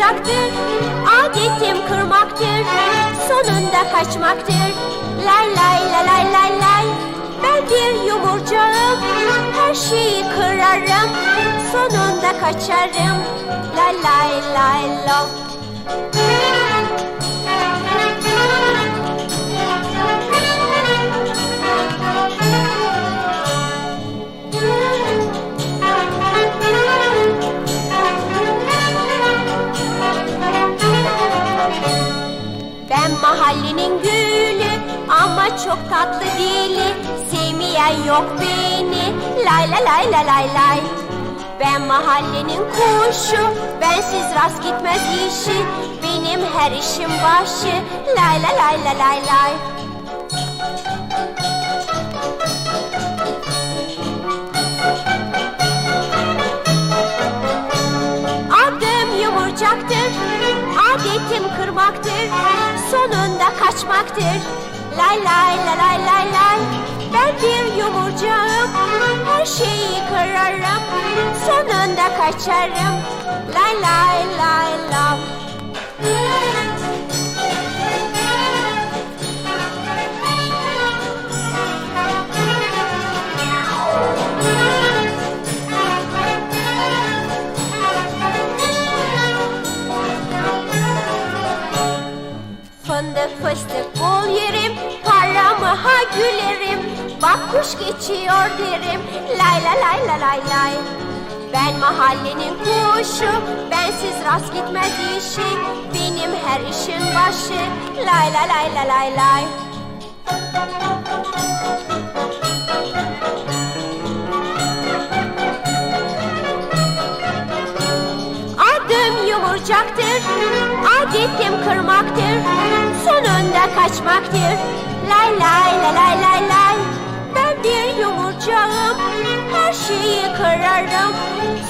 yumurcaktır Adetim kırmaktır Sonunda kaçmaktır. Lay lay lay lay lay lay. Ben bir yumurcağım Her şeyi kırarım Sonunda kaçarım. Lay lay lay lom mahallenin gülü ama çok tatlı dili. Sevmeyen yok beni. Lay lay lay lay lay lay. Ben mahallenin kuşu bensiz rast gitmez işi. Benim her işim başı. Lay lay lay lay lay lay. Adım yumurcaktır, adetim kırmaktır, sonunda kaçmaktır. Lay lay lay lay lay lay, ben bir yumurcağım, her şeyi kırarım, sonunda kaçarım. Lay lay lay kuş geçiyor derim, lay lay lay lay lay lay. Ben mahallenin kuşu, bensiz rast gitmez işi. Benim her işin başı, lay lay lay lay lay lay. Adım yumurcaktır, adetim kırmaktır, sonunda kaçmaktır. Lay lay lay lay lay lay, bir yumurcağım, her şeyi kırarım,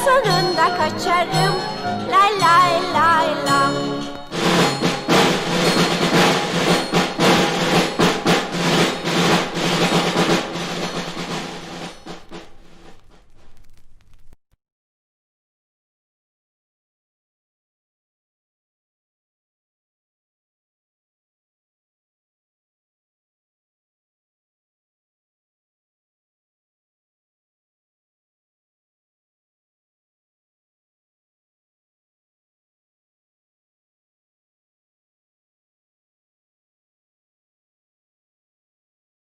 sonunda kaçarım. Lay lay lay lam.